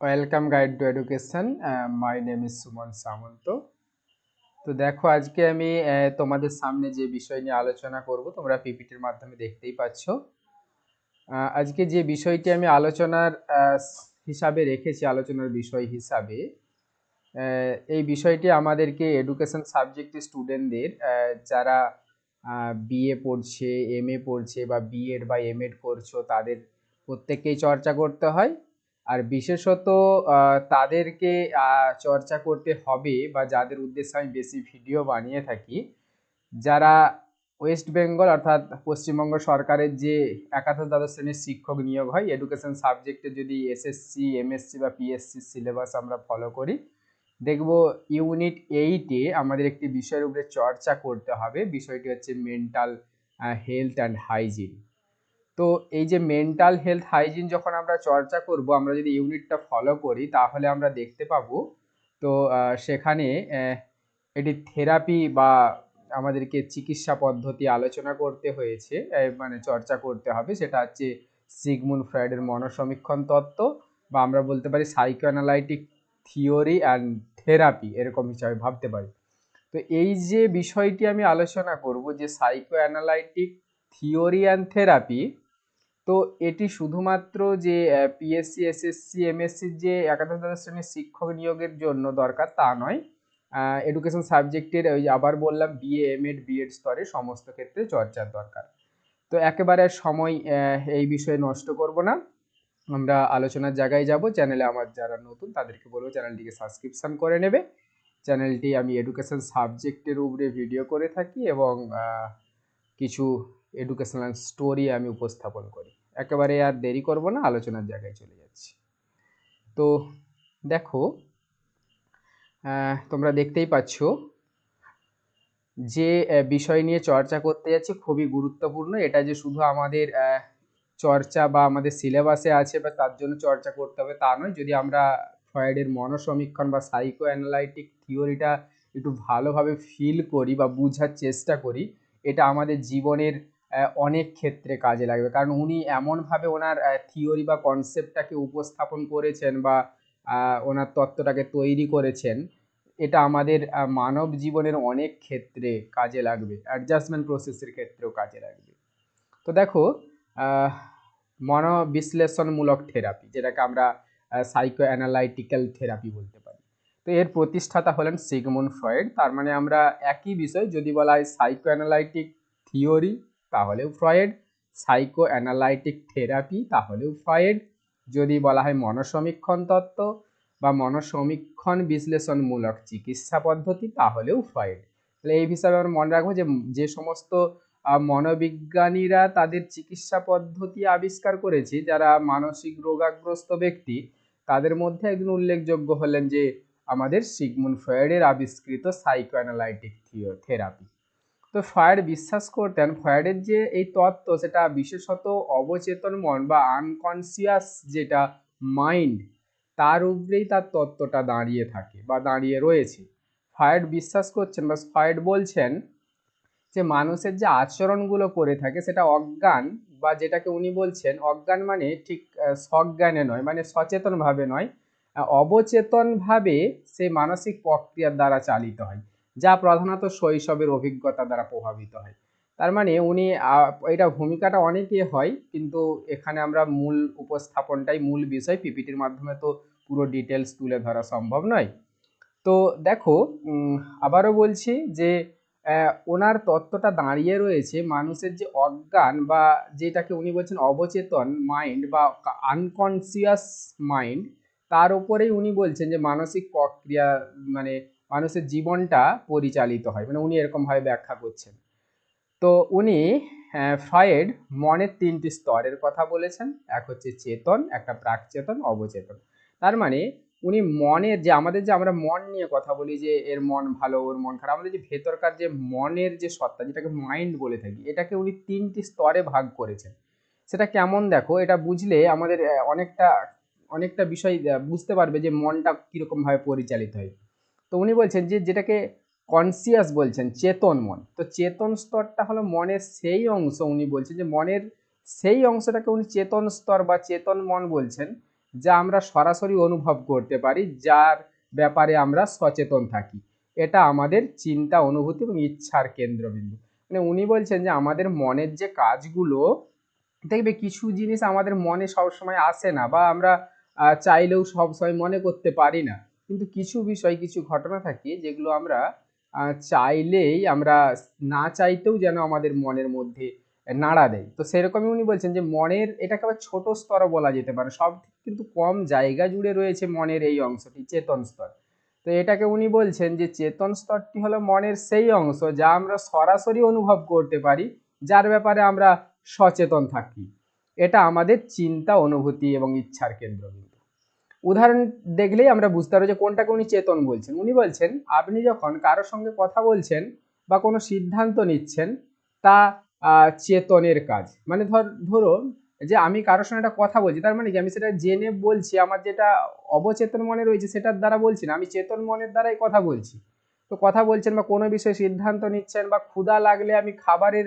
Welcome guide to education my name is Suman Samanta তো দেখো, আজকে আমি তোমাদের সামনে যে বিষয় নিয়ে আলোচনা করব, তোমরা পিপিটির মাধ্যমে দেখতেই পাচ্ছ। আজকে যে বিষয়টি আমি আলোচনার হিসাবে রেখেছি, আলোচনার বিষয় হিসাবে এই বিষয়টি আমাদেরকে এডুকেশন সাবজেক্ট স্টুডেন্টদের যারা বিএ পড়ছে এম এ পড়ছে বা বিএড বা এমএড করছ, তাদের প্রত্যেককেই চর্চা করতে হয়। আর বিশেষত তাদেরকে চর্চা করতে হবে বা যাদের উদ্দেশ্যে আমি বেশি ভিডিও বানিয়ে থাকি, যারা ওয়েস্ট বেঙ্গল অর্থাৎ পশ্চিমবঙ্গ সরকারের যে একাদশ দ্বাদশ শ্রেণির শিক্ষক নিয়োগ হয়, এডুকেশন সাবজেক্টে যদি এসএসসি, এমএসসি বা পিএসসি সিলেবাস আমরা ফলো করি, দেখব ইউনিট এইটে আমাদের একটি বিষয়ের উপরে চর্চা করতে হবে। বিষয়টি হচ্ছে মেন্টাল হেলথ অ্যান্ড হাইজিন তো এই যে মেন্টাল হেলথ হাইজিন যখন আমরা চর্চা করব, আমরা যদি ইউনিটটা ফলো করি, তাহলে আমরা দেখতে পাবো, তো সেখানে এটি থেরাপি বা আমাদেরকে চিকিৎসা পদ্ধতি আলোচনা করতে হয়েছে মানে চর্চা করতে হবে, সেটা হচ্ছে সিগমুন্ড ফ্রয়েডের মনসমীক্ষণ তত্ত্ব বা আমরা বলতে পারি psycho analytic theory and therapy এরকম হিসাবে ভাবতে পারি। তো এই যে বিষয়টি আমি আলোচনা করব যে psycho analytic theory and therapy তো এটি শুধুমাত্র যে পিএসসি এসএসসি এমএসসির যে একাদশ দ্বাদশ শ্রেণির শিক্ষক নিয়োগের জন্য দরকার তা নয়। এডুকেশন সাবজেক্টের ওই আবার বললাম বিএ এমএড বিএড স্তরে সমস্ত ক্ষেত্রে চর্চার দরকার। তো একেবারে সময় এই বিষয়ে নষ্ট করব না। আমরা আলোচনার জায়গায় যাব। চ্যানেলে আমার যারা নতুন, তাদেরকে বলব চ্যানেলটিকে সাবস্ক্রিপশন করে নেবে। চ্যানেলটি আমি এডুকেশন সাবজেক্টের উপরে ভিডিও করে থাকি এবং কিছু এডুকেশনাল স্টোরি আমি উপস্থাপন করি। একেবারে আর দেরি করব না, আলোচনার জায়গায় চলে যাচ্ছি। তো দেখো তোমরা দেখতেই পাচ্ছ যে বিষয় নিয়ে চর্চা করতে যাচ্ছি, খুবই গুরুত্বপূর্ণ। এটা যে শুধু আমাদের চর্চা বা আমাদের সিলেবাসে আছে বা তার জন্য চর্চা করতে হবে তা নয়। যদি আমরা ফ্রয়েডের মনসমীক্ষণ বা সাইকো অ্যানালাইটিক থিওরিটা একটু ভালোভাবে ফিল করি বা বোঝার চেষ্টা করি, এটা আমাদের জীবনের অনেক ক্ষেত্রে কাজে লাগবে। কারণ উনি এমনভাবে ওনার থিওরি বা কনসেপ্টটাকে উপস্থাপন করেছেন বা ওনার তত্ত্বটাকে তৈরি করেছেন, এটা আমাদের মানব জীবনের অনেক ক্ষেত্রে কাজে লাগবে অ্যাডজাস্টমেন্ট প্রসেসের ক্ষেত্রেও কাজে লাগবে। তো দেখো মনোবিশ্লেষণমূলক থেরাপি যেটাকে আমরা সাইকো অ্যানালাইটিক্যাল থেরাপি বলতে পারি। তো এর প্রতিষ্ঠাতা হলেন সিগমুন্ড ফ্রয়েড, তার মানে আমরা একই বিষয়, যদি বলা হয় সাইকো অ্যানালাইটিক থিওরি তাহলেও ফ্রয়েড। সাইকো অ্যানালাইটিক থেরাপি তাহলেও ফ্রয়েড। যদি বলা হয় মনসমীক্ষণ তত্ত্ব বা মনসমীক্ষণ বিশ্লেষণমূলক চিকিৎসা পদ্ধতি, তাহলেও ফ্রয়েড। তাহলে এই হিসাবে আমরা মনে রাখব যে যে সমস্ত মনোবিজ্ঞানীরা তাদের চিকিৎসা পদ্ধতি আবিষ্কার করেছে, যারা মানসিক রোগাগ্রস্ত ব্যক্তি, তাদের মধ্যে একজন উল্লেখযোগ্য হলেন যে আমাদের সিগমুন্ড ফ্রয়েডের আবিষ্কৃত সাইকো অ্যানালাইটিক থেরাপি তো ফ্রয়েড বিশ্বাস করতেন ফ্রয়েডের যে এই তত্ত্ব সেটা বিশেষত অবচেতন মন বা আনকনসিয়াস যেটা মাইন্ড তার উপরেই তার তত্ত্বটা দাঁড়িয়ে থাকে বা দাঁড়িয়ে রয়েছে। ফ্রয়েড বিশ্বাস করছেন বা ফ্রয়েড বলছেন যে মানুষের যে আচরণগুলো করে থাকে সেটা অজ্ঞান বা যেটাকে উনি বলছেন, অজ্ঞান মানে ঠিক সজ্ঞানে নয় মানে সচেতনভাবে নয়। অবচেতনভাবে সে মানসিক প্রক্রিয়ার দ্বারা চালিত হয়। যা প্রধানত শৈশবের অভিজ্ঞতা দ্বারা প্রভাবিত হয়। তার মানে উনি এটা ভূমিকাটা অনেকে হয়, কিন্তু এখানে আমরা মূল উপস্থাপনটাই, মূল বিষয় পিপিটির মাধ্যমে তো পুরো ডিটেলস তুলে ধরা সম্ভব নয়। তো দেখো আবারও বলছি যে ওনার তত্ত্বটা দাঁড়িয়ে রয়েছে মানুষের যে অজ্ঞান বা যেটাকে উনি বলছেন অবচেতন মাইন্ড বা আনকনসিয়াস মাইন্ড তার উপরেই উনি বলছেন যে মানসিক প্রক্রিয়া মানে মানুষের জীবনটা পরিচালিত হয়। মানে উনি এরকমভাবে ব্যাখ্যা করছেন। তো উনি ফ্রয়েড মনের তিনটি স্তরের কথা বলেছেন। এক হচ্ছে চেতন, একটা প্রাকচেতন, অবচেতন। তার মানে উনি মনের যে, আমাদের যে আমরা মন নিয়ে কথা বলি যে, এর মন ভালো, ওর মন খারাপ, আমাদের যে ভেতরকার যে মনের যে সত্তা, যেটাকে মাইন্ড বলে থাকি, এটাকে উনি তিনটি স্তরে ভাগ করেছেন। সেটা কেমন দেখো, এটা বুঝলে আমাদের অনেকটা অনেকটা বিষয় বুঝতে পারবে যে মনটা কীরকমভাবে পরিচালিত হয়। তো উনি বলছেন যে যেটাকে কনসিয়াস বলছেন, চেতন মন। তো চেতন স্তরটা হলো মনের সেই অংশ, উনি বলছেন যে মনের সেই অংশটাকে উনি চেতন স্তর বা চেতন মন বলছেন, যা আমরা সরাসরি অনুভব করতে পারি, যার ব্যাপারে আমরা সচেতন থাকি। এটা আমাদের চিন্তা, অনুভূতি এবং ইচ্ছার কেন্দ্রবিন্দু। মানে উনি বলছেন যে আমাদের মনের যে কাজগুলো, দেখবে কিছু জিনিস আমাদের মনে সবসময় আসে না বা আমরা চাইলেও সবসময় মনে করতে পারি না। কিন্তু কিছু বিষয়, কিছু ঘটনা থাকে যেগুলো আমরা চাইলেই আমরা না চাইতেও যেন আমাদের মনের মধ্যে নাড়া দেয়। তো সেরকমই উনি বলছেন যে, মনের এটাকে আবার ছোট স্তরও বলা যেতে পারে। সব কিন্তু কম জায়গা জুড়ে রয়েছে মনের এই অংশটি, চেতন স্তর। তো এটাকে উনি বলছেন যে, চেতন স্তরটি হলো মনের সেই অংশ যা আমরা সরাসরি অনুভব করতে পারি, যার ব্যাপারে আমরা সচেতন থাকি। এটা আমাদের চিন্তা, অনুভূতি এবং ইচ্ছার কেন্দ্রবিন্দু। উদাহরণ দেখলেই আমরা বুঝতে পারব যে কোনটাকে উনি চেতন বলছেন। উনি বলছেন, আপনি যখন কারোর সঙ্গে কথা বলছেন বা কোনো সিদ্ধান্ত নিচ্ছেন, তা চেতনের কাজ। মানে ধর ধরুন যে আমি কারোর সঙ্গে একটা কথা বলছি, তার মানে কি? আমি সেটা জেনে বলছি, আমার যেটা অবচেতন মনে রয়েছে সেটার দ্বারা বলছি না, আমি চেতন মনের দ্বারাই কথা বলছি। তো কথা বলছেন বা কোনো বিষয়ে সিদ্ধান্ত নিচ্ছেন বা ক্ষুধা লাগলে আমি খাবারের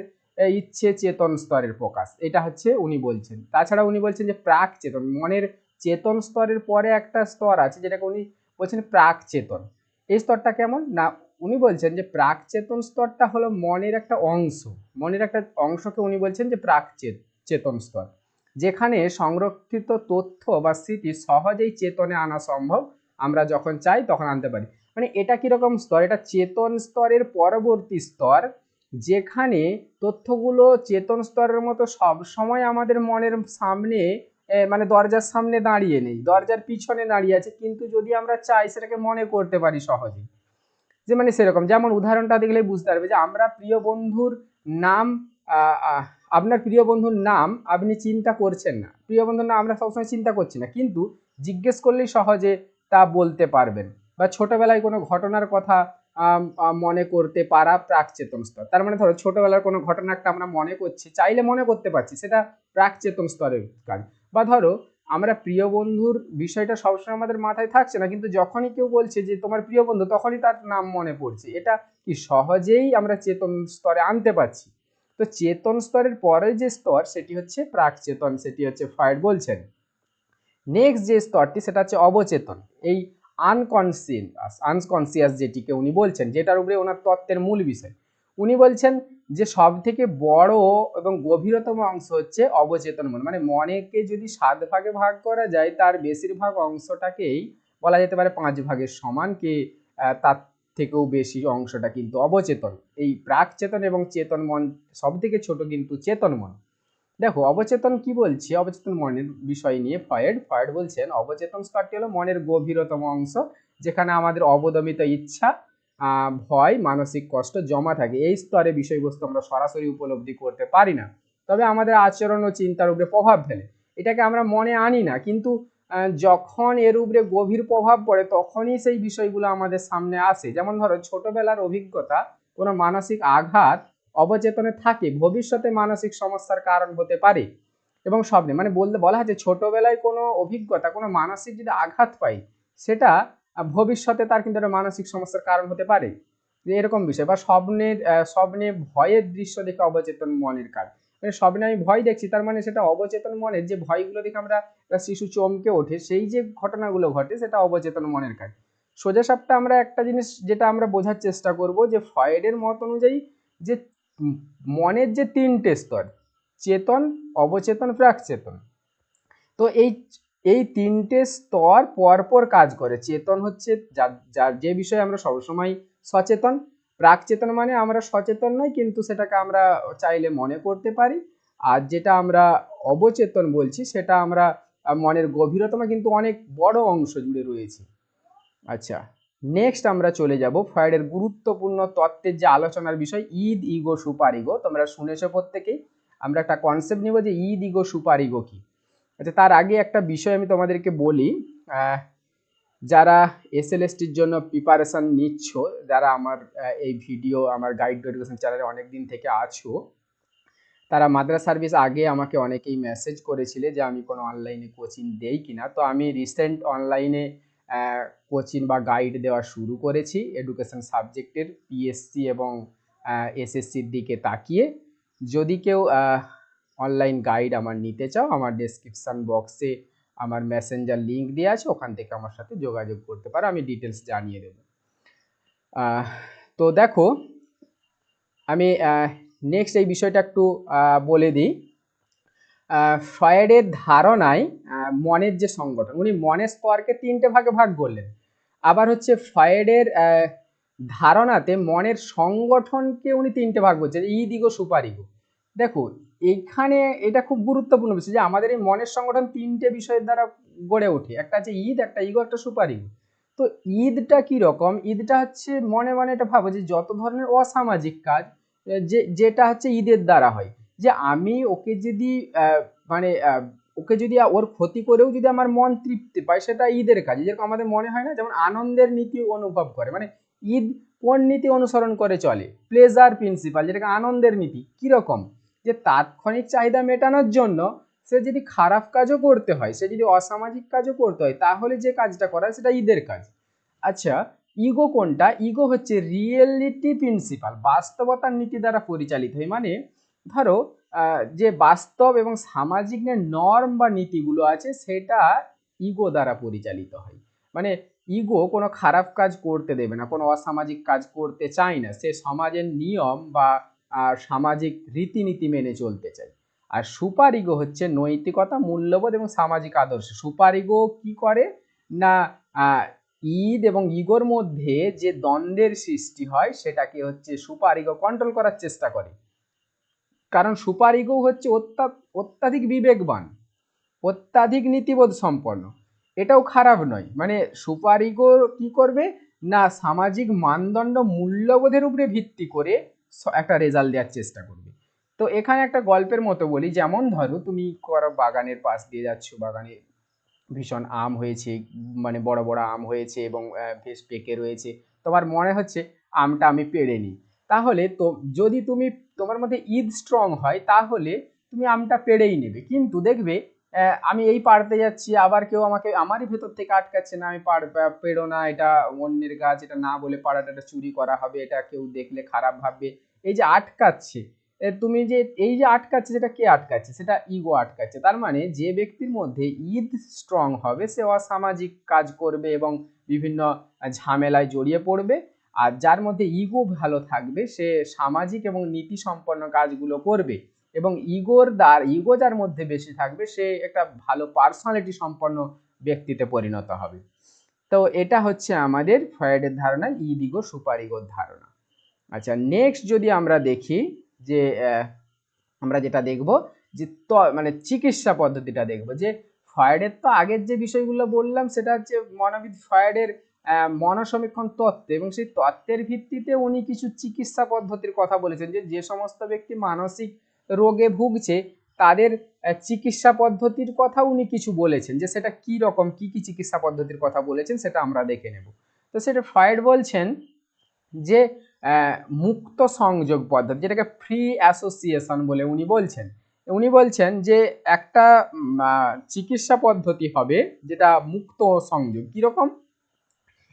ইচ্ছে চেতন স্তরের প্রকাশ। এটা হচ্ছে উনি বলছেন। তাছাড়া উনি বলছেন যে প্রাক চেতন, মনের চেতন স্তরের পরে একটা স্তর আছে, যেটাকে উনি বলছেন প্রাক চেতন এই স্তরটা কেমন? না, উনি বলছেন যে প্রাক চেতন স্তরটা হলো মনের একটা অংশ। মনের একটা অংশকে উনি বলছেন যে প্রাক চেতন স্তর। যেখানে সংরক্ষিত তথ্য বা স্মৃতি সহজেই চেতনে আনা সম্ভব আমরা যখন চাই তখন আনতে পারি। মানে এটা কীরকম স্তর? এটা চেতন স্তরের পরবর্তী স্তর, যেখানে তথ্যগুলো চেতন স্তরের মতো সব সময় আমাদের মনের সামনে মানে দরজার সামনে দাঁড়িয়ে নেই, দরজার পিছনে দাঁড়িয়ে আছে। কিন্তু যদি আমরা চাই, সেটাকে মনে করতে পারি সহজেই যে মানে সেরকম, যেমন উদাহরণটা দেখলে বুঝতে পারবে যে আমরা প্রিয় বন্ধুর নাম আপনার প্রিয় বন্ধুর নাম আপনি চিন্তা করছেন না। প্রিয় বন্ধুর নাম আমরা সবসময় চিন্তা করছি না, কিন্তু জিজ্ঞেস করলেই সহজে তা বলতে পারবেন। বা ছোটবেলায় কোনো ঘটনার কথা মনে করতে পারা প্রাকচেতন স্তর তার মানে ধরো ছোটবেলার কোনো ঘটনা একটা আমরা মনে করছি, চাইলে মনে করতে পারছি, সেটা প্রাকচেতন স্তরের কাজ। বা ধরো, আমরা প্রিয় বন্ধুর বিষয়টা সবসময় আমাদের মাথায় থাকছে না, কিন্তু যখনই কেউ বলছে যে তোমার প্রিয় বন্ধু, তখনই তার নাম মনে পড়ছে। এটা কি সহজেই আমরা চেতন স্তরে আনতে পারছি? তো চেতন স্তরের পরের যে স্তর, সেটি হচ্ছে প্রাকচেতন, সেটি হচ্ছে ফ্রয়েড বলছেন। নেক্সট যে স্তরটি, সেটা হচ্ছে অবচেতন। এই আনকনসিয়াস আনকনসিয়াস যেটিকে উনি বলছেন, যেটার উপরে ওনার তত্ত্বের মূল বিষয়। উনি বলছেন যে সব থেকে বড় এবং গভীরতম অংশ হচ্ছে অবচেতন মন। মানে মনেকে যদি সাত ভাগে ভাগ করা যায়, তার বেশিরভাগ অংশটাকেই বলা যেতে পারে পাঁচ ভাগের সমান, কি তার থেকেও বেশি অংশটা কিন্তু অবচেতন। এই প্রাক চেতন এবং চেতন মন সব থেকে ছোট কিন্তু চেতন মন। দেখো, অবচেতন কি বলছি? অবচেতন মনের বিষয় নিয়ে ফয়েড। ফয়েড বলছেন, অবচেতন স্তরটি হলো মনের গভীরতম অংশ, যেখানে আমাদের অবদমিত ইচ্ছা ভয়, মানসিক কষ্ট জমা থাকে। এই স্তরে বিষয়বস্তু আমরা সরাসরি উপলব্ধি করতে পারি না। তবে আমাদের আচরণ ও চিন্তার উপরে প্রভাব ফেলে। এটাকে আমরা মনে আনি না, কিন্তু যখন এর উপরে গভীর প্রভাব পড়ে, তখনই সেই বিষয়গুলো আমাদের সামনে আসে। যেমন ধরো, ছোটবেলার অভিজ্ঞতা, কোনো মানসিক আঘাত অবচেতনে থাকে, ভবিষ্যতে মানসিক সমস্যার কারণ হতে পারে। এবং স্বপ্নে মানে বলতে বলা হয় যে ছোটবেলায় কোনো অভিজ্ঞতা, কোনো মানসিক যদি আঘাত পাই, সেটা ভবিষ্যতে তার কিন্তু একটা মানসিক সমস্যার কারণ হতে পারে। যে এরকম বিষয় বা স্বপ্নের স্বপ্নে ভয়ের দৃশ্য দেখে অবচেতন মনের কাজ। মানে স্বপ্নে আমি ভয় দেখছি, তার মানে সেটা অবচেতন মনের যে ভয়গুলো দেখে আমরা শিশু চমকে ওঠে, সেই যে ঘটনাগুলো ঘটে, সেটা অবচেতন মনের কাজ। সোজা সাপটা আমরা একটা জিনিস যেটা আমরা বোঝার চেষ্টা করব যে ফয়েডের মত অনুযায়ী যে মনের যে তিনটে স্তর, চেতন, অবচেতন, প্রাকচেতন। তো এই এই তিনটে স্তর পরপর কাজ করে। চেতন হচ্ছে যার যে বিষয়ে আমরা সবসময় সচেতন, প্রাকচেতন মানে আমরা সচেতন নই, কিন্তু সেটাকে আমরা চাইলে মনে করতে পারি। আর যেটা আমরা অবচেতন বলছি, সেটা আমরা মনের গভীরতম কিন্তু অনেক বড় অংশ জুড়ে রয়েছে। আচ্ছা নেক্সট আমরা চলে যাব ফ্রয়েডের গুরুত্বপূর্ণ তত্ত্বের যে আলোচনার বিষয়, ঈদ ইগো সুপারিগো তোমরা শুনেছো প্রত্যেকেই। আমরা একটা কনসেপ্ট নিব যে ঈদ ইগো সুপার ইগো কি? আচ্ছা তার আগে একটা বিষয় আমি তোমাদেরকে বলি যারা এসএলএসটির জন্য প্রিপারেশান নিচ্ছ, যারা আমার এই ভিডিও আমার গাইড টু এডুকেশন চ্যানেলে অনেক দিন থেকে আছো, তারা মাদ্রাস সার্ভিস আগে আমাকে অনেকেই মেসেজ করেছিলে যে আমি কোনো অনলাইনে কোচিং দেই কিনা। তো আমি রিসেন্ট অনলাইনে কোচিং বা গাইড দেওয়া শুরু করেছি এডুকেশন সাবজেক্টের পিএসসি এবং এসএসসির দিকে তাকিয়ে। যদি কেউ অনলাইন গাইড আমার নিতে চাও আমার ডেসক্রিপশান বক্সে আমার মেসেঞ্জার লিঙ্ক দেওয়া আছে ওখান থেকে আমার সাথে যোগাযোগ করতে পারো আমি ডিটেলস জানিয়ে দেবো। তো দেখো আমি নেক্সট এই বিষয়টা একটু বলে দিই। আহ, ফ্রয়েডের ধারণায় মনের যে সংগঠন উনি মনের স্তরকে তিনটে ভাগে ভাগ করলেন। আবার হচ্ছে ফ্রয়েডের ধারণাতে মনের সংগঠনকে উনি তিনটে ভাগ করছেন ইদিগো ইগো সুপার ইগো দেখো, এখানে এটা খুব গুরুত্বপূর্ণ বিষয় যে আমাদের এই মনের সংগঠন তিনটে বিষয়ের দ্বারা গড়ে ওঠে। একটা হচ্ছে ঈদ, একটা ইগো একটা সুপার ইগো তো ঈদটা কি রকম? ঈদটা হচ্ছে মনে মনে এটা ভাবো যে যত ধরনের অসামাজিক কাজ যে, যেটা হচ্ছে ঈদের দ্বারা হয়। যে আমি ওকে যদি মানে ওকে যদি ওর ক্ষতি করেও যদি আমার মন তৃপ্তি পায়, সেটা ঈদের কাজ। যেরকম আমাদের মনে হয় না? যেমন আনন্দের নীতি অনুভব করে। মানে ঈদ কোন নীতি অনুসরণ করে চলে? প্লেজার প্রিন্সিপাল যেটাকে আনন্দের নীতি। কীরকম? যে তাৎক্ষণিক চাহিদা মেটানোর জন্য সে যদি খারাপ কাজও করতে হয়, সে যদি অসামাজিক কাজও করতে হয়, তাহলে যে কাজটা করা সেটা ঈদের কাজ। আচ্ছা ইগো কোনটা? ইগো হচ্ছে রিয়েলিটি প্রিন্সিপাল বাস্তবতার নীতি দ্বারা পরিচালিত হয়। মানে ধরো যে বাস্তব এবং সামাজিক যে নর্ম বা নীতিগুলো আছে, সেটা ইগো দ্বারা পরিচালিত হয়। মানে ইগো কোনো খারাপ কাজ করতে দেবে না, কোনো অসামাজিক কাজ করতে চায় না। সে সমাজের নিয়ম বা আহ, সামাজিক রীতিনীতি মেনে চলতে চায় আর সুপার ইগো হচ্ছে নৈতিকতা মূল্যবোধ এবং সামাজিক আদর্শ। সুপার ইগো কি করে? না ঈদ এবং ইগোর মধ্যে যে দ্বন্দ্বের সৃষ্টি হয় সেটাকে হচ্ছে সুপার ইগো কন্ট্রোল করার চেষ্টা করে। কারণ সুপার ইগো হচ্ছে অত্যা- অত্যাধিক বিবেকবান অত্যাধিক নীতিবোধ সম্পন্ন। এটাও খারাপ নয়। মানে সুপার ইগো কি করবে? না সামাজিক মানদণ্ড মূল্যবোধের উপরে ভিত্তি করে একটা রেজাল্ট দেওয়ার চেষ্টা করবে। তো এখানে একটা গল্পের মতো বলি, যেমন ধরো তুমি করো বাগানের পাশ দিয়ে যাচ্ছ, বাগানে ভীষণ আম হয়েছে মানে বড় বড় আম হয়েছে এবং বেশ পেকে রয়েছে। তোমার মনে হচ্ছে আমটা আমি পেড়ে নিই। তাহলে তো যদি তুমি, তোমার মধ্যে ঈদ স্ট্রং হয়, তাহলে তুমি আমটা পেড়েই নেবে। কিন্তু দেখবে আমি এই পাড়তে যাচ্ছি, আবার কেউ আমাকে আমারই ভেতর থেকে আটকাচ্ছে না, আমি পার পা- পেড়ো না, এটা অন্যের গাছ, এটা না বলে পাড়াটা এটা চুরি করা হবে, এটা কেউ দেখলে খারাপ ভাববে। এই যে আটকাচ্ছে তুমি যে, এই যে আটকাচ্ছে, সেটা কে আটকাচ্ছে? সেটা ইগো আটকাচ্ছে। তার মানে যে ব্যক্তির মধ্যে ঈদ স্ট্রং হবে, সে অসামাজিক কাজ করবে এবং বিভিন্ন ঝামেলায় জড়িয়ে পড়বে, আর যার মধ্যে ইগো ভালো থাকবে, সে সামাজিক এবং নীতি সম্পন্ন কাজগুলো করবে। এবং ইগোর দ্বার, ইগো যার মধ্যে বেশি থাকবে, সে একটা ভালো পার্সোনালিটি সম্পন্ন ব্যক্তিতে পরিণত হবে। তো এটা হচ্ছে আমাদের ফ্রয়েডের ধারণা ঈদ ইগো সুপার ইগোর ধারণা। আচ্ছা নেক্সট যদি আমরা দেখি যে আমরা যেটা দেখব যে, ত মানে চিকিৎসা পদ্ধতিটা দেখব যে ফ্রয়েডের তো আগের যে বিষয়গুলো বললাম, সেটা হচ্ছে মনোবিদ ফয়েডের মনসমীক্ষণ তত্ত্ব এবং সেই তত্ত্বের ভিত্তিতে উনি কিছু চিকিৎসা পদ্ধতির কথা বলেছেন যে যে সমস্ত ব্যক্তি মানসিক রোগে ভুগছে, তাদের চিকিৎসা পদ্ধতির কথা উনি কিছু বলেছেন যে সেটা কি রকম, কি কি চিকিৎসা পদ্ধতির কথা বলেছেন সেটা আমরা দেখে নেব। তো সেটা ফ্রয়েড বলছেন যে মুক্ত সংযোগ পদ্ধতি, যেটাকে ফ্রি অ্যাসোসিয়েশন বলে উনি বলছেন। উনি বলছেন যে একটা চিকিৎসা পদ্ধতি হবে যেটা মুক্ত সংযোগ। কীরকম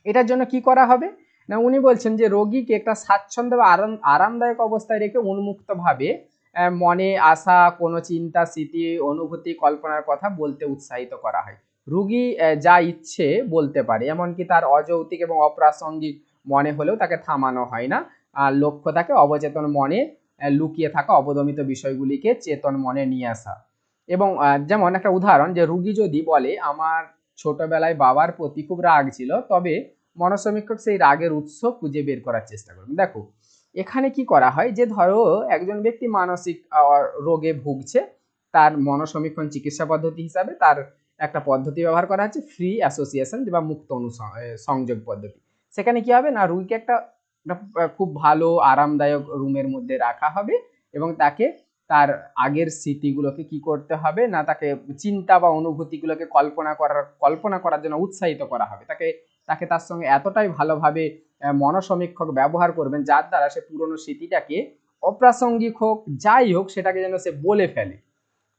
এটার জন্য কি করা হবে? না, উনি বলছেন যে রোগীকে একটা স্বাচ্ছন্দ্য বা আরাম, আরামদায়ক অবস্থায় রেখে উন্মুক্তভাবে মনে আসা কোনো চিন্তা, স্মৃতি, অনুভূতি, কল্পনার কথা বলতে উৎসাহিত করা হয়। রুগী যা ইচ্ছে বলতে পারে, এমনকি তার অযৌক্তিক এবং অপ্রাসঙ্গিক মনে হলেও তাকে থামানো হয় না। আর লক্ষ্য তাকে অবচেতন মনে লুকিয়ে থাকা অবদমিত বিষয়গুলিকে চেতন মনে নিয়ে আসা। এবং যেমন একটা উদাহরণ যে রুগী যদি বলে, আমার ছোটবেলায় বাবার প্রতি খুব রাগ ছিল, তবে মনসমীক্ষক সেই রাগের উৎস খুঁজে বের করার চেষ্টা করবেন দেখো এখানে কি করা হয়? যে ধরো একজন ব্যক্তি মানসিক রোগে ভুগছে, তার মনসমীক্ষণ চিকিৎসা পদ্ধতি হিসাবে তার একটা পদ্ধতি ব্যবহার করা হচ্ছে ফ্রি অ্যাসোসিয়েশন বা মুক্ত সংযোগ পদ্ধতি। সেখানে কি হবে? না, রুগীকে একটা খুব ভালো, আরামদায়ক রুমের মধ্যে রাখা হবে এবং তাকে তার আগের স্মৃতিগুলোকে কি করতে হবে? না, তাকে চিন্তা বা অনুভূতিগুলোকে কল্পনা করার কল্পনা করার জন্য উৎসাহিত করা হবে। তাকে তাকে তার সঙ্গে এতটাই ভালোভাবে মনসমীক্ষক ব্যবহার করবেন, যার দ্বারা সে পুরনো স্মৃতিটাকে অপ্রাসঙ্গিক হোক, যাই হোক, সেটাকে যেন সে বলে ফেলে।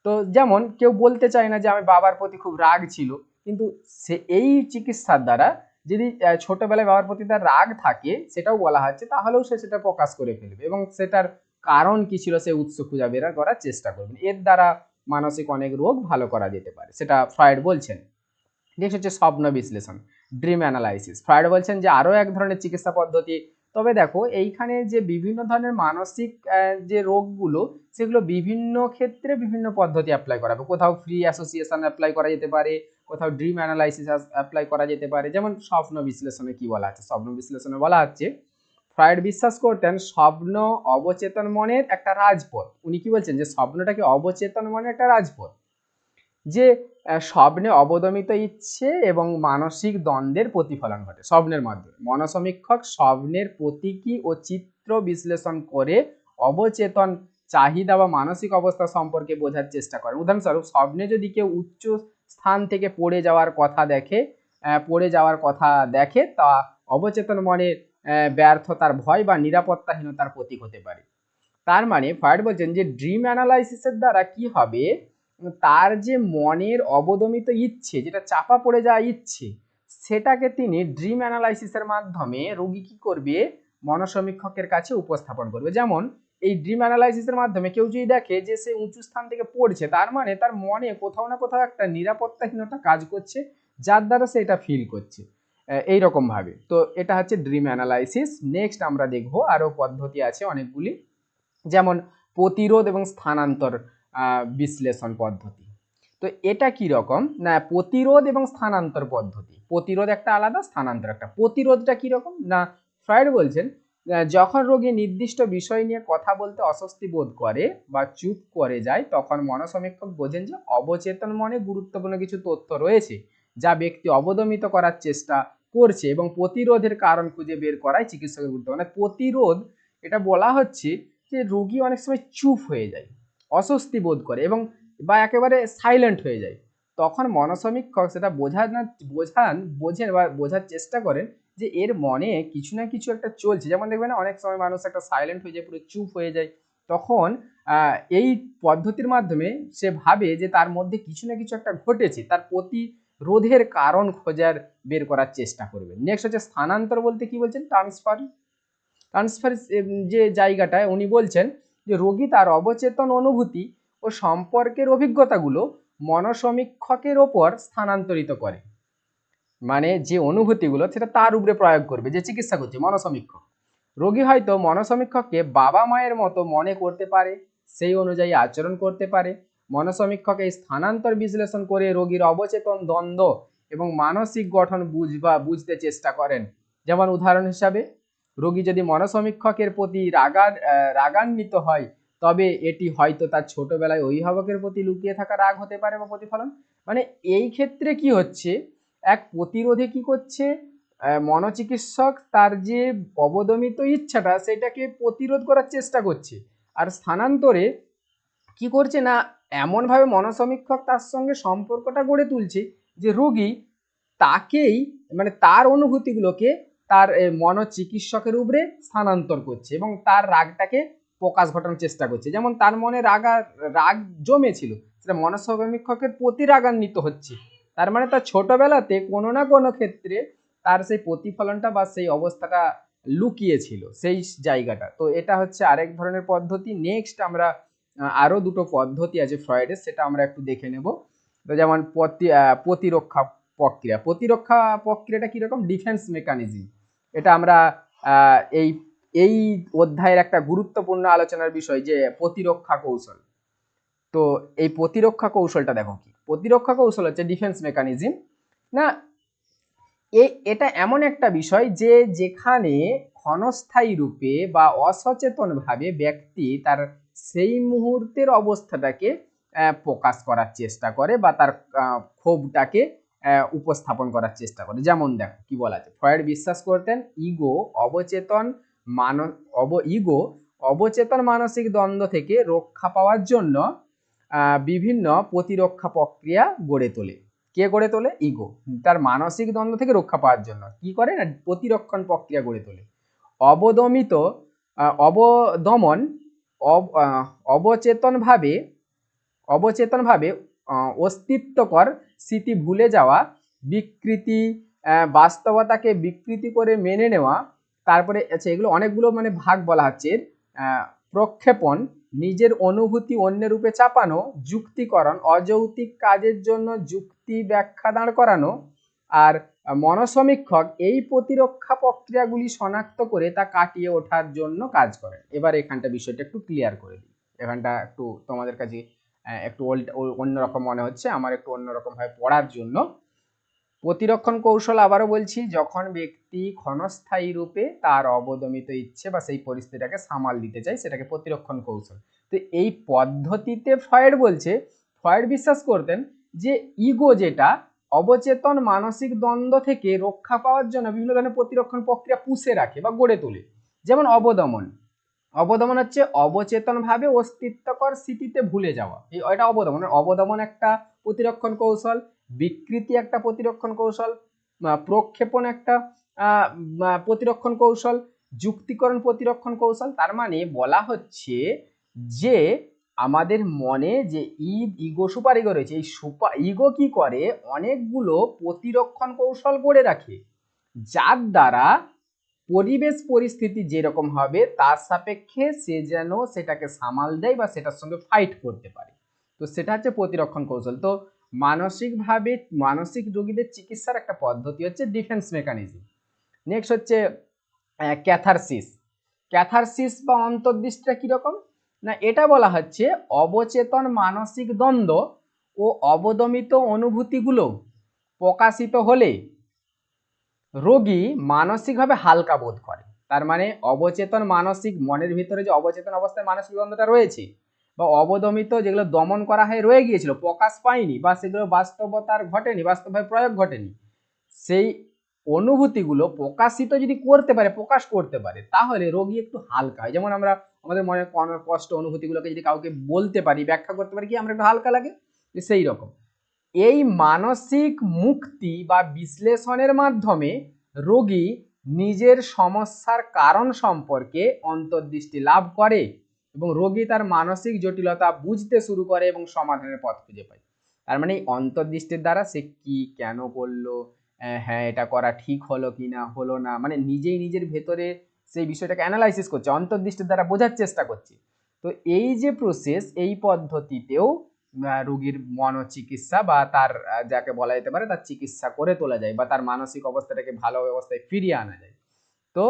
তো যেমন কেউ বলতে চায় না যে আমি বাবার প্রতি খুব রাগ ছিল, কিন্তু সে এই চিকিৎসার দ্বারা যদি ছোটবেলায় বাবার প্রতি তার রাগ থাকে, সেটাও বলা হচ্ছে, তাহলেও সে সেটা প্রকাশ করে ফেলবে এবং সেটার কারণ কি ছিল সে উৎস খুঁজে বের করার চেষ্টা করবেন। এর দ্বারা মানসিক অনেক রোগ ভালো করা যেতে পারে, সেটা ফ্রয়েড বলছেন। নেক্সট হচ্ছে স্বপ্ন বিশ্লেষণ। ড্রিম অ্যানালাইসিস ফ্রয়েড বলছেন যে আরও এক ধরনের চিকিৎসা পদ্ধতি। তবে দেখো, এইখানে যে বিভিন্ন ধরনের মানসিক যে রোগগুলো, সেগুলো বিভিন্ন ক্ষেত্রে বিভিন্ন পদ্ধতি অ্যাপ্লাই করা। হবে কোথাও ফ্রি অ্যাসোসিয়েশন অ্যাপ্লাই করা যেতে পারে, কোথাও ড্রিম অ্যানালাইসিস অ্যাপ্লাই করা যেতে পারে। যেমন স্বপ্ন বিশ্লেষণে কি বলা আছে? স্বপ্ন বিশ্লেষণে বলা হচ্ছে ফ্রয়েড বিশ্বাস করতেন স্বপ্ন অবচেতন মনের একটা রাজপথ। উনি কি বলছেন যে স্বপ্নটাকে অবচেতন মনের একটা রাজপথ। যে স্বপ্নে অবদমিত ইচ্ছে এবং মানসিক দ্বন্দ্বের প্রতিফলন ঘটে স্বপ্নের মাধ্যমে। মনসমীক্ষক স্বপ্নের প্রতীকী ও চিত্র বিশ্লেষণ করে অবচেতন চাহিদা বা মানসিক অবস্থা সম্পর্কে বোঝার চেষ্টা করেন। উদাহরণস্বরূপ, স্বপ্নে যদি কেউ উচ্চ স্থান থেকে পড়ে যাওয়ার কথা দেখে পড়ে যাওয়ার কথা দেখে, তা অবচেতন মনের ব্যর্থতার ভয় বা নিরাপত্তাহীনতার প্রতীক হতে পারে। তার মানে ফ্রয়েড বলছেন যে ড্রিম অ্যানালাইসিসের দ্বারা কি হবে? তার যে মনের অবদমিত ইচ্ছে, যেটা চাপা পড়ে যাওয়া ইচ্ছে, সেটাকে তিনি ড্রিম অ্যানালাইসিসের মাধ্যমে রোগী কি করবে? মনসমীক্ষকের কাছে উপস্থাপন করবে। যেমন, এই ড্রিম অ্যানালাইসিসের মাধ্যমে কেউ যদি দেখে যে সে উঁচু স্থান থেকে পড়ছে, তার মানে তার মনে কোথাও না কোথাও একটা নিরাপত্তাহীনতা কাজ করছে, যার দ্বারা সে এটা ফিল করছে। এইরকম ভাবে তো এটা হচ্ছে ড্রিম অ্যানালাইসিস নেক্সট আমরা দেখব আরও পদ্ধতি আছে অনেকগুলি। যেমন, প্রতিরোধ এবং স্থানান্তর বিশ্লেষণ পদ্ধতি। তো এটা কি রকম? না, প্রতিরোধ এবং স্থানান্তর পদ্ধতি। প্রতিরোধ একটা আলাদা, স্থানান্তর একটা। প্রতিরোধটা কি রকম? না, ফ্রয়েড বলছেন যখন রোগী নির্দিষ্ট বিষয় নিয়ে কথা বলতে অস্বস্তি বোধ করে বা চুপ করে যায়, তখন মনসমীক্ষক বোঝেন যে অবচেতন মনে গুরুত্বপূর্ণ কিছু তথ্য রয়েছে, যা ব্যক্তি অবদমিত করার চেষ্টা করছে এবং প্রতিরোধের কারণ খুঁজে বের করাই চিকিৎসকের গুরুত্ব। মানে প্রতিরোধ, এটা বলা হচ্ছে যে রোগী অনেক সময় চুপ হয়ে যায়। অস্বস্তি বোধ করে এবং বা একেবারে সাইলেন্ট হয়ে যায়। তখন মনসমীক্ষক সেটা বোঝানোর বোঝান, বোঝেন বা বোঝার চেষ্টা করেন যে এর মনে কিছু না কিছু একটা চলছে। যেমন দেখবেন অনেক সময় মানুষ একটা সাইলেন্ট হয়ে যায়, পুরো চুপ হয়ে যায়। তখন এই পদ্ধতির মাধ্যমে সে ভাবে যে তার মধ্যে কিছু না কিছু একটা ঘটেছে, তার প্রতিরোধের কারণ খোঁজার বের করার চেষ্টা করবে নেক্সট হচ্ছে স্থানান্তর বলতে কি বলছেন? ট্রান্সফার ট্রান্সফার যে জায়গাটায় উনি বলছেন যে রোগী তার অবচেতন অনুভূতি ও সম্পর্কের অভিজ্ঞতাগুলো মনসমীক্ষকের ওপর স্থানান্তরিত করে। মানে যে অনুভূতিগুলো সেটা তার উপরে প্রয়োগ করবে, যে চিকিৎসা করছে মনসমীক্ষক। রোগী হয়তো মনসমীক্ষককে বাবা মায়ের মতো মনে করতে পারে, সেই অনুযায়ী আচরণ করতে পারে। মনসমীক্ষক এই স্থানান্তর বিশ্লেষণ করে রোগীর অবচেতন দ্বন্দ্ব এবং মানসিক গঠন বুঝবা, বুঝতে চেষ্টা করেন। যেমন উদাহরণ হিসাবে রোগী যদি মনসমীক্ষকের প্রতি রাগার রাগান্বিত হয়, তবে এটি হয়তো তার ছোটবেলায় অভিভাবকের প্রতি লুকিয়ে থাকা রাগ হতে পারে বা প্রতিফলন। মানে এই ক্ষেত্রে কি হচ্ছে, এক প্রতিরোধে কি করছে মনোচিকিৎসক তার যে অবদমিত ইচ্ছাটা সেটাকে প্রতিরোধ করার চেষ্টা করছে। আর স্থানান্তরে কি করছে না, এমনভাবে মনসমীক্ষক তার সঙ্গে সম্পর্কটা গড়ে তুলছে যে রোগী তাকেই মানে তার অনুভূতিগুলোকে তার মনোচিকিৎসকের উপরে স্থানান্তর করছে এবং তার রাগটাকে প্রকাশ ঘটানোর চেষ্টা করছে। যেমন তার মনে রাগা রাগ জমেছিল, সেটা মনসমীক্ষকের প্রতি রাগান্বিত হচ্ছে। তার মানে তার ছোটবেলাতে কোনো না কোনো ক্ষেত্রে তার সেই প্রতিফলনটা বা সেই অবস্থাটা লুকিয়েছিল সেই জায়গাটা। তো এটা হচ্ছে আরেক ধরনের পদ্ধতি। নেক্সট আমরা আরও দুটো পদ্ধতি আছে ফ্রয়েডের সেটা আমরা একটু দেখে নেব। তো যেমন প্রতি প্রতিরক্ষা প্রক্রিয়া। প্রতিরক্ষা প্রক্রিয়াটা কীরকম? ডিফেন্স মেকানিজম এটা আমরা এই এই অধ্যায়ের একটা গুরুত্বপূর্ণ আলোচনার বিষয় যে প্রতিরক্ষা কৌশল। তো এই প্রতিরক্ষা কৌশলটা দেখো কি? প্রতিরক্ষা কৌশল হচ্ছে ডিফেন্স মেকানিজম না? এটা এমন একটা বিষয় যে যেখানে ক্ষণস্থায়ী রূপে বা অসচেতনভাবে ব্যক্তি তার সেই মুহূর্তের অবস্থাটাকে প্রকাশ করার চেষ্টা করে বা তার ক্ষোভটাকে উপস্থাপন করার চেষ্টা করে। যেমন দেখো, কি বলা আছে? ফ্রয়েড বিশ্বাস করতেন, ইগো, অবচেতন মান, অব, ইগো, অবচেতন মানসিক দ্বন্দ্ব থেকে রক্ষা পাওয়ার জন্য বিভিন্ন প্রতিরক্ষা প্রক্রিয়া গড়ে তোলে। কে গড়ে তোলে? ইগো। তার মানসিক দ্বন্দ্ব থেকে রক্ষা পাওয়ার জন্য। কি করে? না, প্রতিরক্ষণ প্রক্রিয়া গড়ে তোলে। অবদমিত অবদমন, অব- অবচেতনভাবে অবচেতনভাবে অস্তিত্বকর স্মৃতি ভুলে যাওয়া, বিকৃতি বাস্তবতাকে বিকৃতি করে মেনে নেওয়া, তারপরে আচ্ছা এগুলো অনেকগুলো মানে ভাগ বলা হচ্ছে। প্রক্ষেপণ, নিজের অনুভূতি অন্যের রূপে চাপানো, যুক্তিকরণ, অযৌক্তিক কাজের জন্য যুক্তি ব্যাখ্যা দাঁড় করানো, আর মনসমীক্ষক এই প্রতিরক্ষা প্রক্রিয়াগুলি শনাক্ত করে তা কাটিয়ে ওঠার জন্য কাজ করেন এবার এখানটা বিষয়টা একটু ক্লিয়ার করে দিই এখানটা একটু তোমাদের কাছে একটু অন্যরকম মনে হচ্ছে। আমার একটু অন্যরকম ভাবে পড়ার জন্য। প্রতিরক্ষণ কৌশল আবারও বলছি, যখন ব্যক্তি ক্ষণস্থায়ী রূপে তার অবদমিত ইচ্ছে বা সেই পরিস্থিতিটাকে সামাল দিতে চায়, সেটাকে প্রতিরক্ষণ কৌশল। তো এই পদ্ধতিতে ফয়েড বলছে ফয়েড বিশ্বাস করতেন যে ইগো যেটা, অবচেতন মানসিক দ্বন্দ্ব থেকে রক্ষা পাওয়ার জন্য বিভিন্ন ধরনের প্রতিরক্ষণ প্রক্রিয়া পুষে রাখে বা গড়ে তোলে। যেমন অবদমন। অবদমন হচ্ছে অবচেতনভাবে অস্তিত্বকর স্মৃতিতে ভুলে যাওয়া। এই এটা অবদমন। অবদমন একটা প্রতিরক্ষণ কৌশল, বিকৃতি একটা প্রতিরক্ষণ কৌশল প্রক্ষেপণ একটা প্রতিরক্ষণ কৌশল, যুক্তিকরণ প্রতিরক্ষণ কৌশল। তার মানে বলা হচ্ছে যে, আমাদের মনে যে ঈদ ইগো সুপার ইগো রয়েছে, এই সুপার ইগো কি করে? অনেকগুলো প্রতিরক্ষণ কৌশল গড়ে রাখে। যার দ্বারা পরিবেশ পরিস্থিতি যেরকম হবে, তার সাপেক্ষে সে যেন সেটাকে সামাল দেয় বা সেটার সঙ্গে ফাইট করতে পারে। তো সেটা হচ্ছে প্রতিরক্ষণ কৌশল। তো মানসিকভাবে, মানসিক রোগীদের চিকিৎসার একটা পদ্ধতি হচ্ছে ডিফেন্স মেকানিজম নেক্সট হচ্ছে ক্যাথারসিস ক্যাথারসিস বা অন্তর্দৃষ্টিটা কীরকম? না, এটা বলা হচ্ছে অবচেতন মানসিক দ্বন্দ্ব ও অবদমিত অনুভূতিগুলো প্রকাশিত হলে রোগী মানসিকভাবে হালকা বোধ করে। তার মানে অবচেতন মানসিক, মনের ভিতরে যে অবচেতন অবস্থায় মানসিক দ্বন্দ্বটা রয়েছে বা অবদমিত যেগুলো দমন করা হয়ে রয়ে গিয়েছিল, প্রকাশ পায়নি বা সেগুলো বাস্তবতার ঘটেনি, বাস্তবভাবে প্রয়োগ ঘটেনি, সেই অনুভূতিগুলো প্রকাশিত যদি করতে পারে, প্রকাশ করতে পারে, তাহলে রোগী একটু হালকা হয়। যেমন আমরা আমাদের মনে কষ্ট, অনুভূতিগুলোকে যদি কাউকে বলতে পারি, ব্যাখ্যা করতে পারি, কি আমরা একটু হালকা লাগে? সেই রকম। এই মানসিক মুক্তি বা বিশ্লেষণের মাধ্যমে রোগী নিজের সমস্যার কারণ সম্পর্কে অন্তর্দৃষ্টি লাভ করে এবং রোগী তার মানসিক জটিলতা বুঝতে শুরু করে এবং সমাধানের পথ খুঁজে পায়। তার মানে এই অন্তর্দৃষ্টির দ্বারা সে কি, কেন করল হ্যাঁ এটা করা ঠিক হলো কি না, হলো না মানে নিজেই নিজের ভেতরে সেই বিষয়টাকে অ্যানালাইসিস করছে, অন্তর্দৃষ্টির দ্বারা বোঝার চেষ্টা করছে। তো এই যে প্রসেস এই পদ্ধতিতেও রোগীর মনোচিকিৎসা বা তার যাকে বলা যেতে পারে তার চিকিৎসা করে তোলা যায় বা তার মানসিক অবস্থাটাকে ভালো অবস্থায় ফিরিয়ে আনা যায়। তো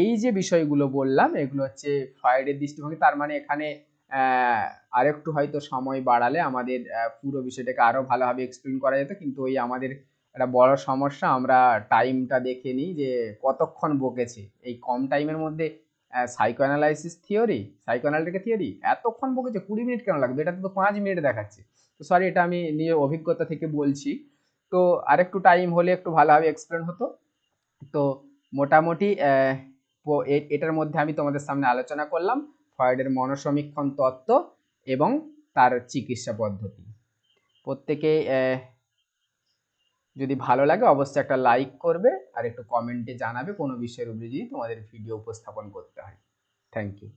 এই যে বিষয়গুলো বললাম, এগুলো হচ্ছে ফ্রয়েডের দৃষ্টিভঙ্গি, তার মানে এখানে আরেকটু হয়তো সময় বাড়ালে আমাদের পুরো বিষয়টাকে আরও ভালোভাবে এক্সপ্লেন করা যেত, কিন্তু ওই আমাদের একটা বড় সমস্যা, আমরা টাইমটা দেখে নিই যে কতক্ষণ বকেছে। এই কম টাইমের মধ্যে psycho analysis theory psycho analytic theory এতক্ষণ বকেছে, কুড়ি মিনিট কেন লাগবে? এটা তো পাঁচ মিনিট দেখাচ্ছে। তো সরি এটা আমি নিজের অভিজ্ঞতা থেকে বলছি। তো আরেকটু টাইম হলে একটু ভালোভাবে এক্সপ্লেন হতো। তো মোটামুটি এটার মধ্যে আমি তোমাদের সামনে আলোচনা করলাম, ফ্রয়েডের মনসমীক্ষণ তত্ত্ব এবং তার চিকিৎসা পদ্ধতি। প্রত্যেকে যদি ভালো লাগে অবশ্যই একটা লাইক করবে আর একটু কমেন্টে জানাবে কোনো বিষয়ের উপরে যদি তোমাদের ভিডিও উপস্থাপন করতে হয়। Thank you